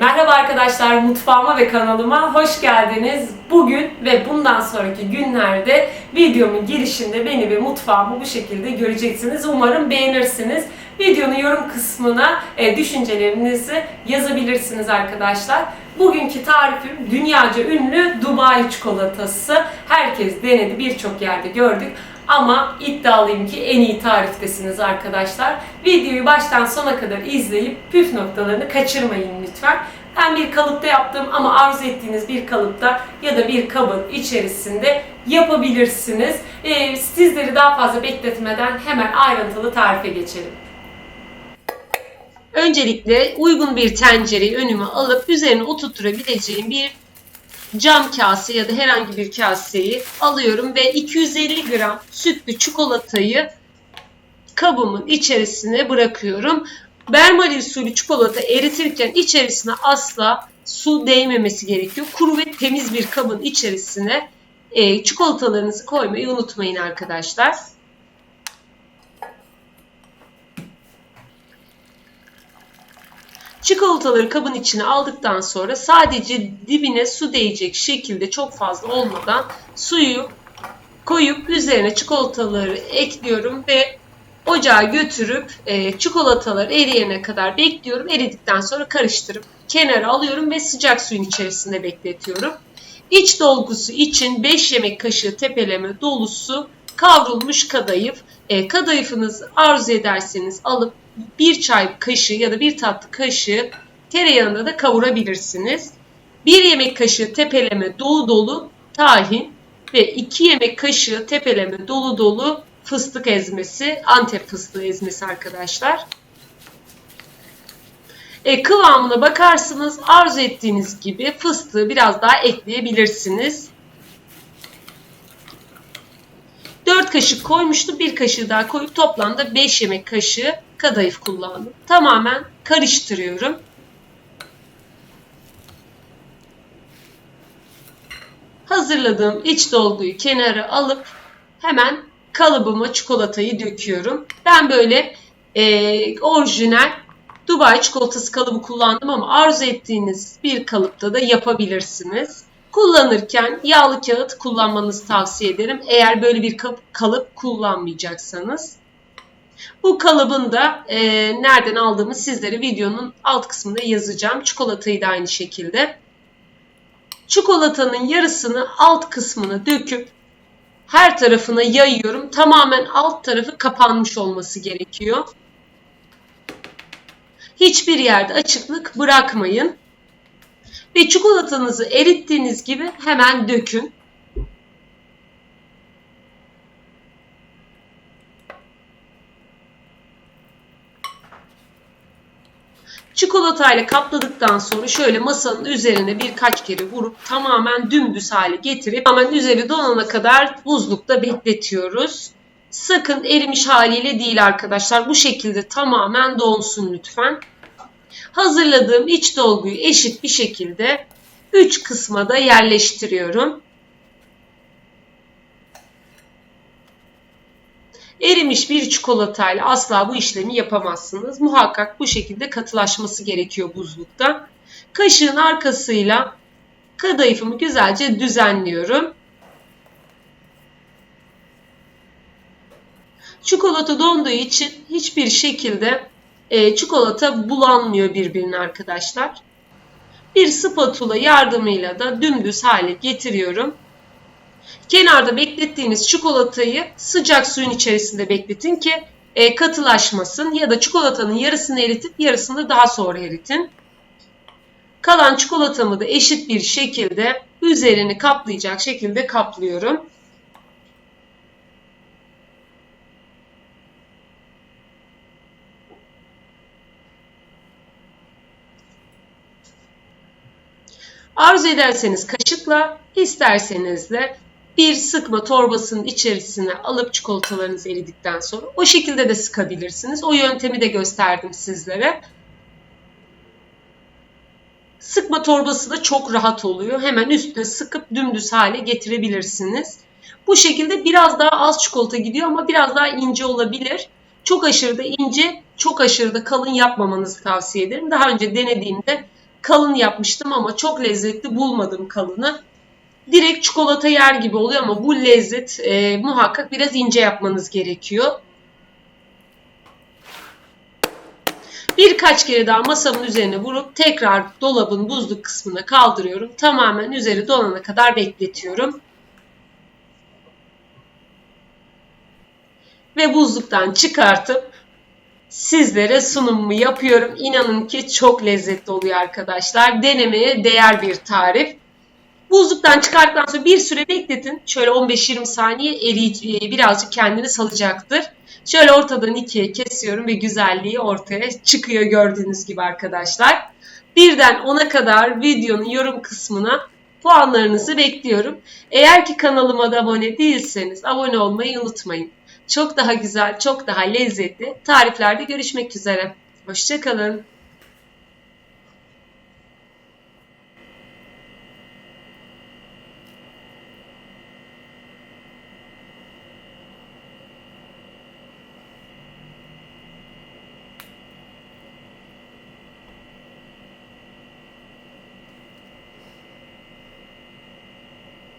Merhaba arkadaşlar mutfağıma ve kanalıma hoş geldiniz. Bugün ve bundan sonraki günlerde videomun girişinde beni ve mutfağımı bu şekilde göreceksiniz. Umarım beğenirsiniz. Videonun yorum kısmına e, düşüncelerinizi yazabilirsiniz arkadaşlar. Bugünkü tarifim dünyaca ünlü Dubai çikolatası. Herkes denedi, birçok yerde gördük. Ama iddialıyım ki en iyi tariftesiniz arkadaşlar. Videoyu baştan sona kadar izleyip püf noktalarını kaçırmayın lütfen. Ben bir kalıpta yaptım ama arzu ettiğiniz bir kalıpta ya da bir kabın içerisinde yapabilirsiniz. Ee, sizleri daha fazla bekletmeden hemen ayrıntılı tarife geçelim. Öncelikle uygun bir tencereyi önüme alıp üzerine oturtabileceğim bir cam kase ya da herhangi bir kaseyi alıyorum ve 250 gram sütlü çikolatayı kabımın içerisine bırakıyorum. Bermari usulü çikolata eritirken içerisine asla su değmemesi gerekiyor. Kuru ve temiz bir kabın içerisine e, çikolatalarınızı koymayı unutmayın arkadaşlar. Çikolataları kabın içine aldıktan sonra sadece dibine su değecek şekilde çok fazla olmadan suyu koyup üzerine çikolataları ekliyorum ve ocağa götürüp e, çikolatalar eriyene kadar bekliyorum. Eridikten sonra karıştırıp kenara alıyorum ve sıcak suyun içerisinde bekletiyorum. İç dolgusu için 5 yemek kaşığı tepeleme dolusu kavrulmuş kadayıf. E, kadayıfınızı arzu ederseniz alıp bir çay kaşığı ya da bir tatlı kaşığı tereyağında da kavurabilirsiniz. 1 yemek kaşığı tepeleme dolu dolu tahin ve 2 yemek kaşığı tepeleme dolu dolu fıstık ezmesi, antep fıstığı ezmesi arkadaşlar. E, kıvamına bakarsınız arzu ettiğiniz gibi fıstığı biraz daha ekleyebilirsiniz. 4 kaşık koymuştum. 1 kaşığı daha koyup toplamda 5 yemek kaşığı kadayıf kullandım. Tamamen karıştırıyorum. Hazırladığım iç dolguyu kenara alıp hemen kalıbıma çikolatayı döküyorum. Ben böyle e, orijinal Dubai çikolatası kalıbı kullandım ama arzu ettiğiniz bir kalıpta da yapabilirsiniz. Kullanırken yağlı kağıt kullanmanızı tavsiye ederim. Eğer böyle bir kalıp kullanmayacaksanız. Bu kalıbın da e, nereden aldığımı sizlere videonun alt kısmında yazacağım. Çikolatayı da aynı şekilde. Çikolatanın yarısını alt kısmına döküp her tarafına yayıyorum. Tamamen alt tarafı kapanmış olması gerekiyor. Hiçbir yerde açıklık bırakmayın. Ve çikolatanızı erittiğiniz gibi hemen dökün. Çikolatayla kapladıktan sonra şöyle masanın üzerine birkaç kere vurup tamamen dümdüz hale getirip hemen üzeri donana kadar buzlukta bekletiyoruz. Sakın erimiş haliyle değil arkadaşlar. Bu şekilde tamamen donsun lütfen. Hazırladığım iç dolguyu eşit bir şekilde 3 kısma da yerleştiriyorum. Erimiş bir çikolatayla asla bu işlemi yapamazsınız. Muhakkak bu şekilde katılaşması gerekiyor buzlukta. Kaşığın arkasıyla kadayıfımı güzelce düzenliyorum. Çikolata donduğu için hiçbir şekilde e, çikolata bulanmıyor birbirine arkadaşlar. Bir spatula yardımıyla da dümdüz hale getiriyorum. Kenarda beklettiğiniz çikolatayı sıcak suyun içerisinde bekletin ki e, katılaşmasın ya da çikolatanın yarısını eritip yarısını daha sonra eritin. Kalan çikolatamı da eşit bir şekilde üzerini kaplayacak şekilde kaplıyorum. Arzu ederseniz kaşıkla, isterseniz de bir sıkma torbasının içerisine alıp çikolatalarınız eridikten sonra o şekilde de sıkabilirsiniz. O yöntemi de gösterdim sizlere. Sıkma torbası da çok rahat oluyor. Hemen üstüne sıkıp dümdüz hale getirebilirsiniz. Bu şekilde biraz daha az çikolata gidiyor ama biraz daha ince olabilir. Çok aşırı da ince, çok aşırı da kalın yapmamanızı tavsiye ederim. Daha önce denediğimde kalın yapmıştım ama çok lezzetli bulmadım kalını. Direkt çikolata yer gibi oluyor ama bu lezzet e, muhakkak biraz ince yapmanız gerekiyor. Birkaç kere daha masamın üzerine vurup tekrar dolabın buzluk kısmına kaldırıyorum. Tamamen üzeri donana kadar bekletiyorum. Ve buzluktan çıkartıp sizlere sunumumu yapıyorum. İnanın ki çok lezzetli oluyor arkadaşlar. Denemeye değer bir tarif. Buzluktan çıkarttıktan sonra bir süre bekletin. Şöyle 15-20 saniye eriyi birazcık kendini salacaktır. Şöyle ortadan ikiye kesiyorum ve güzelliği ortaya çıkıyor gördüğünüz gibi arkadaşlar. Birden 10'a kadar videonun yorum kısmına puanlarınızı bekliyorum. Eğer ki kanalıma da abone değilseniz abone olmayı unutmayın. Çok daha güzel, çok daha lezzetli tariflerde görüşmek üzere. Hoşçakalın.